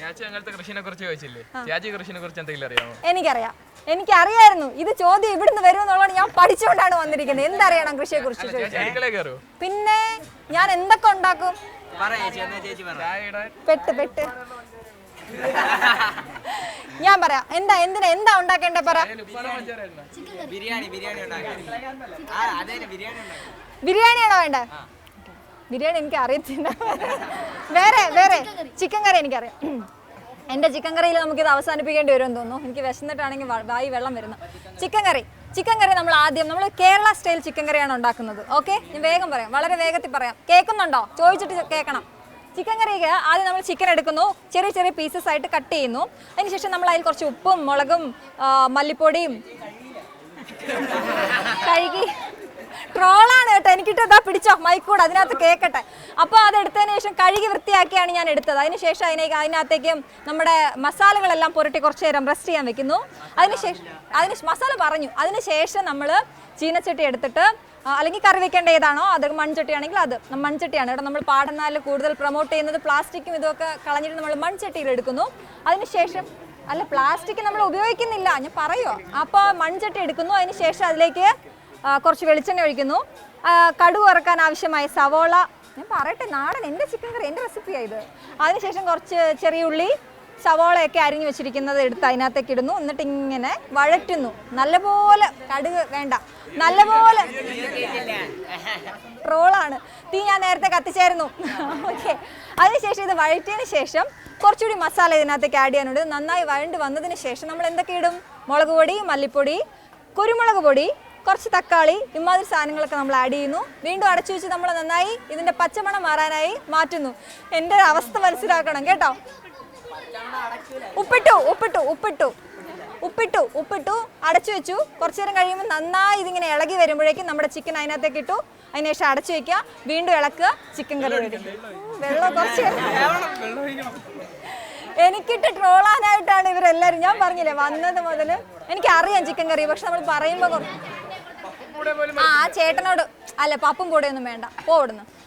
ചേച്ചി അങ്ങനത്തെ കൃഷിനെ കുറിച്ച് ചോദിച്ചില്ലേ? ചേച്ചി കൃഷിനെ കുറിച്ച് എന്തെങ്കിലും അറിയാമോ? എനിക്കറിയാം. എനിക്കറിയായിരുന്നു. ഇത് ചോദ്യം ഇവിടുന്ന് വരുമെന്നുള്ളത് ഞാൻ പഠിച്ചുകൊണ്ടാണ് വന്നിരിക്കുന്നത്. എന്തറിയണം കൃഷിയെ കുറിച്ച് പിന്നെ ഞാൻ എന്തൊക്കെ ഉണ്ടാക്കും? പെട്ട് പെട്ട്. ഞാൻ പറയാം. എന്താ എന്തിനാ എന്താ ഉണ്ടാക്കേണ്ടേ പറ? അതിൽ ഉപ്പാണോ പഞ്ചാര ഇടണോ? ബിരിയാണി ബിരിയാണി ഉണ്ടാക്കി. ആ അതെ ബിരിയാണി ഉണ്ടാക്കി. ബിരിയാണിയാണോ വേണ്ട? ബിരിയാണി എനിക്ക് അറിയത്തില്ല. വേറെ വേറെ. ചിക്കൻ കറി എനിക്കറിയാം. എന്റെ ചിക്കൻ കറിയിൽ നമുക്കിത് അവസാനിപ്പിക്കേണ്ടി വരുമെന്ന് തോന്നുന്നു. എനിക്ക് വിശന്നിട്ടാണെങ്കിൽ വായി വെള്ളം വരുന്നു. ചിക്കൻ കറി. ചിക്കൻ കറി നമ്മൾ ആദ്യം നമ്മൾ കേരള സ്റ്റൈൽ ചിക്കൻ കറിയാണ് ഉണ്ടാക്കുന്നത്. ഓക്കെ ഞാൻ വേഗം പറയാം. വളരെ വേഗത്തിൽ പറയാം. കേൾക്കുന്നുണ്ടോ? ചോദിച്ചിട്ട് കേൾക്കണം. ചിക്കൻ കറിയൊക്കെ ആദ്യം നമ്മൾ ചിക്കൻ എടുക്കുന്നു. ചെറിയ ചെറിയ പീസസ് ആയിട്ട് കട്ട് ചെയ്യുന്നു. അതിനുശേഷം നമ്മൾ അതിൽ കുറച്ച് ഉപ്പും മുളകും മല്ലിപ്പൊടിയും കഴുകി ട്രോളാണ് കേട്ടോ. എനിക്കിട്ട് ഇതാ പിടിച്ചോ. മൈക്കൂടെ അതിനകത്ത് കേക്കട്ടെ. അപ്പോൾ അത് എടുത്തതിന് ശേഷം കഴുകി വൃത്തിയാക്കിയാണ് ഞാൻ എടുത്തത്. അതിനുശേഷം അതിനെ അതിനകത്തേക്ക് നമ്മുടെ മസാലകളെല്ലാം പുരട്ടി കുറച്ച് നേരം റെസ്റ്റ് ചെയ്യാൻ വെക്കുന്നു. അതിനുശേഷം അതിന് മസാല പറഞ്ഞു. അതിനുശേഷം നമ്മൾ ചീനച്ചട്ടി എടുത്തിട്ട് അല്ലെങ്കിൽ കറി വെക്കേണ്ട ഏതാണോ അത് മൺചട്ടി ആണെങ്കിൽ അത്. മൺചട്ടിയാണ് ഇവിടെ നമ്മൾ പാടനാലിൽ കൂടുതൽ പ്രൊമോട്ട് ചെയ്യുന്നത്. പ്ലാസ്റ്റിക്കും ഇതൊക്കെ കളഞ്ഞിട്ട് നമ്മൾ മൺചട്ടിയിൽ എടുക്കുന്നു. അതിനുശേഷം അല്ല പ്ലാസ്റ്റിക് നമ്മൾ ഉപയോഗിക്കുന്നില്ല. ഞാൻ പറയുമോ അപ്പോൾ മൺചട്ടി എടുക്കുന്നു. അതിന് ശേഷം അതിലേക്ക് കുറച്ച് വെളിച്ചെണ്ണ ഒഴിക്കുന്നു. കടുവ് ഇറക്കാൻ ആവശ്യമായ സവോള. ഞാൻ പറയട്ടെ നാടൻ എന്റെ ചിക്കൻ കറി എന്റെ റെസിപ്പിയാണ് ഇത്. അതിനുശേഷം കുറച്ച് ചെറിയ ഉള്ളി സവോളയൊക്കെ അരിഞ്ഞു വെച്ചിരിക്കുന്നത് എടുത്ത് അതിനകത്തേക്ക് ഇടുന്നു. എന്നിട്ട് ഇങ്ങനെ വഴറ്റുന്നു. നല്ലപോലെ കടുക് വേണ്ട. നല്ലപോലെ. റോളാണ് തീ ഞാൻ നേരത്തെ കത്തിച്ചായിരുന്നു. ഓക്കെ അതിനുശേഷം ഇത് വഴറ്റിയതിന് ശേഷം കുറച്ചുകൂടി മസാല ഇതിനകത്തേക്ക് ആഡ് ചെയ്യാനുണ്ട്. നന്നായി വഴണ്ട് വന്നതിന് ശേഷം നമ്മൾ എന്തൊക്കെ ഇടും? മുളക് പൊടി മല്ലിപ്പൊടി കുരുമുളക് പൊടി കുറച്ച് തക്കാളി ഇമാതിരി സാധനങ്ങളൊക്കെ നമ്മൾ ആഡ് ചെയ്യുന്നു. വീണ്ടും അടച്ചു വെച്ച് നമ്മൾ നന്നായി ഇതിന്റെ പച്ചമണം മാറാനായി മാറ്റുന്നു. എന്റെ അവസ്ഥ മനസ്സിലാക്കണം കേട്ടോ. ഉപ്പിട്ടു ഉപ്പിട്ടു ഉപ്പിട്ടു. ഉപ്പിട്ടു ഉപ്പിട്ടു അടച്ചു വെച്ചു. കുറച്ചു നേരം കഴിയുമ്പോൾ നന്നായി ഇതിങ്ങനെ ഇളകി വരുമ്പോഴേക്കും നമ്മുടെ ചിക്കൻ അതിനകത്തേക്ക് ഇട്ടു. അതിനുശേഷം അടച്ചു വെക്കുക. വീണ്ടും ഇളക്കുക. ചിക്കൻ കറി വെള്ളം കുറച്ച് എനിക്കിട്ട് ട്രോളാനായിട്ടാണ് ഇവരെല്ലാവരും ഞാൻ പറഞ്ഞില്ലേ വന്നത് മുതൽ എനിക്കറിയാം ചിക്കൻ കറി പക്ഷെ നമ്മൾ പറയുമ്പോൾ ആ ചേട്ടനോട് അല്ല പപ്പും കൂടെ ഒന്നും വേണ്ട പോവിടുന്നു